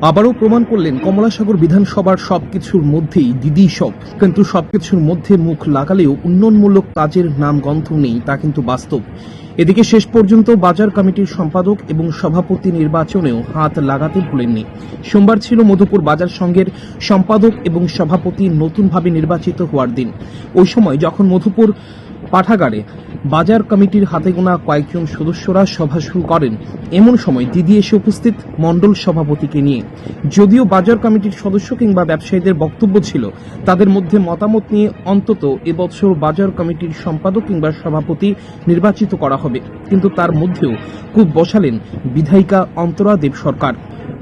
আবারও প্রমাণ করলেন কমলাসাগর বিধানসভার সবকিছুর মধ্যেই দিদি সব। কিন্তু সবকিছুর মধ্যে মুখ লাগালেও উন্নয়নমূলক কাজের নাম গন্ধ নেই, তা কিন্তু বাস্তব। এদিকে শেষ পর্যন্ত বাজার কমিটির সম্পাদক এবং সভাপতি নির্বাচনেও হাত লাগাতে ভুলেননি। সোমবার ছিল মধুপুর বাজার সংঘের সম্পাদক এবং সভাপতি নতুনভাবে নির্বাচিত হওয়ার দিন। ওই সময় যখন মধুপুর পাঠাগারে বাজার কমিটির হাতে গোনা কয়েকজন সদস্যরা সভা শুরু করেন। এমন সময় দিদি এসে উপস্থিত মণ্ডল সভাপতিকে নিয়ে। যদিও বাজার কমিটির সদস্য কিংবা ব্যবসায়ীদের বক্তব্য ছিল, তাদের মধ্যে মতামত নিয়ে অন্তত এবছর বাজার কমিটির সম্পাদক কিংবা সভাপতি নির্বাচিত করা হবে। কিন্তু তার মধ্যেও খুব বসালেন বিধায়িকা অন্তরা দেব সরকার।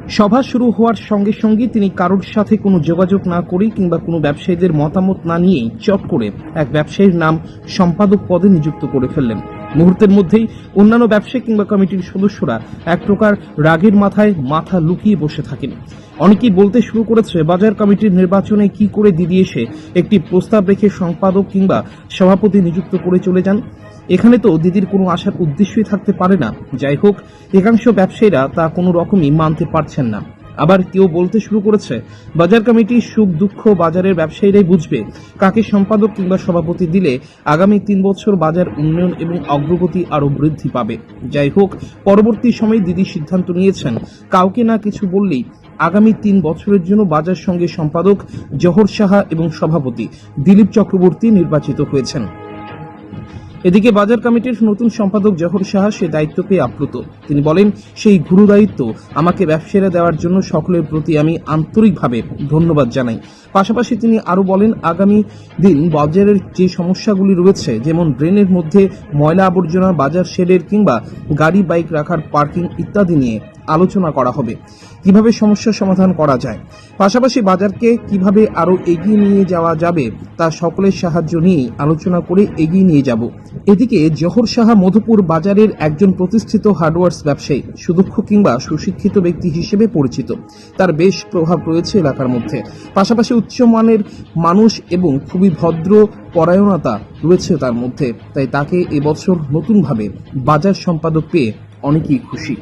সভা শুরু হওয়ার সঙ্গে সঙ্গে তিনি কারোর সাথে কোনো যোগাযোগ না করেই কিংবা কোনো ব্যবসায়ীদের মতামত না নিয়েই চট করে এক ব্যবসায়ীর নাম সম্পাদক পদে নিযুক্ত করে ফেললেন। মুহূর্তের মধ্যেই অন্যান্য ব্যবসায়ী কিংবা কমিটির সদস্যরা এক প্রকার রাগের মাথায় মাথা লুকিয়ে বসে থাকেন। অনেকেই বলতে শুরু করেছে, বাজার কমিটির নির্বাচনে কি করে দিদি এসে একটি প্রস্তাব রেখে সম্পাদক কিংবা সভাপতি নিযুক্ত করে চলে যান? এখানে তো দিদির কোনো আসার উদ্দেশ্যই থাকতে পারে না। যাই হোক, একাংশ ব্যবসায়ীরা তা কোনো রকমই মানতে পারছেন না। আবার কেউ বলতে শুরু করেছে, বাজার কমিটি সুখ দুঃখ বাজারের ব্যবসায়ীরাই বুঝবে। কাকে সম্পাদক কিংবা সভাপতি দিলে আগামী তিন বছর বাজার উন্নয়ন এবং অগ্রগতি আরও বৃদ্ধি পাবে। যাই হোক, পরবর্তী সময়ে দিদি সিদ্ধান্ত নিয়েছেন, কাউকে না কিছু বললেই আগামী তিন বছরের জন্য বাজার সঙ্গে সম্পাদক জহর সাহা এবং সভাপতি দিলীপ চক্রবর্তী নির্বাচিত হয়েছেন। এদিকে বাজার কমিটির নতুন সম্পাদক জহর সাহা সে দায়িত্ব পেয়ে আপ্লুত। তিনি বলেন, সেই গুরু দায়িত্ব আমাকে ব্যবসায়ীরা দেওয়ার জন্য সকলের প্রতি আমি আন্তরিকভাবে ধন্যবাদ জানাই। পাশাপাশি তিনি আরও বলেন, আগামী দিন বাজারের যে সমস্যাগুলি রয়েছে, যেমন ড্রেনের মধ্যে ময়লা আবর্জনা, বাজার শেডের কিংবা গাড়ি, বাইক রাখার পার্কিং ইত্যাদি নিয়ে আলোচনা করা হবে। কীভাবে সমস্যার সমাধান করা যায়? পাশাপাশি বাজারকে কীভাবে আরও এগিয়ে নিয়ে যাওয়া যাবে, তা সকলের সাহায্য নিয়ে আলোচনা করে এগিয়ে নিয়ে যাব। এদিকে জহর সাহা মধুপুর বাজারের একজন প্রতিষ্ঠিত হার্ডওয়ার্স ব্যবসায়ী, সুদক্ষ কিংবা সুশিক্ষিত ব্যক্তি হিসেবে পরিচিত। তার বেশ প্রভাব রয়েছে এলাকার মধ্যে। পাশাপাশি উচ্চমানের মানুষ এবং খুবই ভদ্র পরায়ণতা রয়েছে তার মধ্যে। তাই তাকে এবছর নতুনভাবে বাজার সম্পাদক পেয়ে অনেকেই খুশি।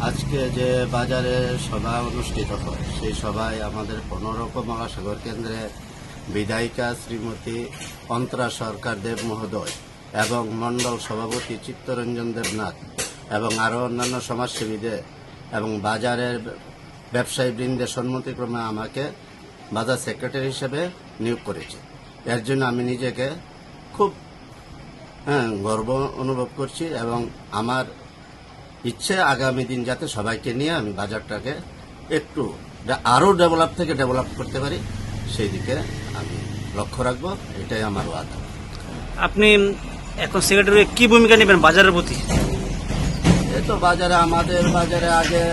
আজকে যে বাজারে সভা অনুষ্ঠিত হয় সেই সভায় আমাদের পনেরো মহাসাগর কেন্দ্রে বিধায়িকা শ্রীমতী অন্তরা সরকার দেব মহোদয় এবং মণ্ডল সভাপতি চিত্তরঞ্জন দেবনাথ এবং আরও অন্যান্য সমাজসেবীদের এবং বাজারের ব্যবসায়ী বৃন্দের সম্মতিক্রমে আমাকে বাজার সেক্রেটারি হিসেবে নিয়োগ করেছে। এর জন্য আমি নিজেকে খুব হ্যাঁ, গর্ব অনুভব করছি এবং আমার ইচ্ছে আগামী দিন যাতে সবাইকে নিয়ে আমি বাজারটাকে একটু আরও ডেভেলপ থেকে ডেভেলপ করতে পারি সেই দিকে আমি লক্ষ্য রাখব এটাই আমার ওয়াদা। আপনি এখন সেক্রেটারি কি ভূমিকা নেবেন বাজারের প্রতি? এই তো বাজারে আমাদের বাজারে আগে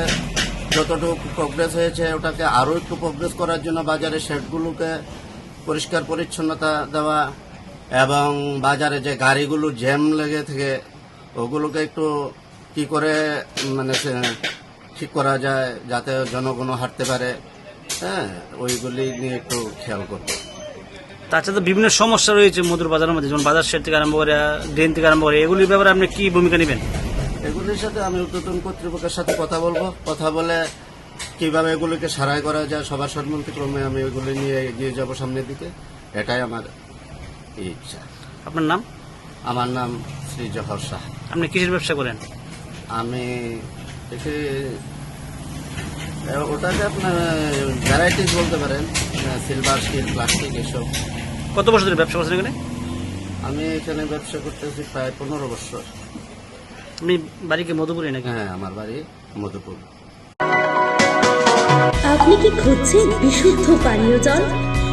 যতটুকু প্রোগ্রেস হয়েছে ওটাকে আরও একটু প্রোগ্রেস করার জন্য বাজারে শেডগুলোকে পরিষ্কার পরিচ্ছন্নতা দেওয়া এবং বাজারে যে গাড়িগুলো জ্যাম লেগে থাকে ওগুলোকে একটু কি করে মানে ঠিক করা যায় যাতে জনগণ হাঁটতে পারে হ্যাঁ ওইগুলি নিয়ে একটু খেয়াল করব। তাছাড়া তো বিভিন্ন সমস্যা রয়েছে মধুর বাজারের মধ্যে যেমন বাজার শেড থেকে আরম্ভ করে ড্রেন থেকে আরম্ভ করে এগুলির ব্যাপারে আপনি কি ভূমিকা নেবেন? এগুলির সাথে আমি উদ্বোধন কর্তৃপক্ষের সাথে কথা বলব। কথা বলে কীভাবে এগুলিকে সারাই করা যায় সবার সম্মতি ক্রমে আমি এগুলি নিয়ে এগিয়ে যাব সামনের দিকে। এটাই আমার ইচ্ছা। আপনার নাম? আমার নাম শ্রী জহর শাহ। আপনি কিসের ব্যবসা করেন? আমি এটি এ, ওটাকে আপনার ভ্যারাইটিস বলতে পারেন সিলভার স্টিল প্লাস্টিক এসব। কত বছর ধরে ব্যবসা করছেন এখানে? আমি এখানে ব্যবসা করতেছি প্রায় পনেরো বছর। আপনি বাড়ি কি মধুপুরে নাকি? হ্যাঁ আমার বাড়ি মধুপুর। আপনি কি খুঁজছেন বিশুদ্ধ পানীয় জল?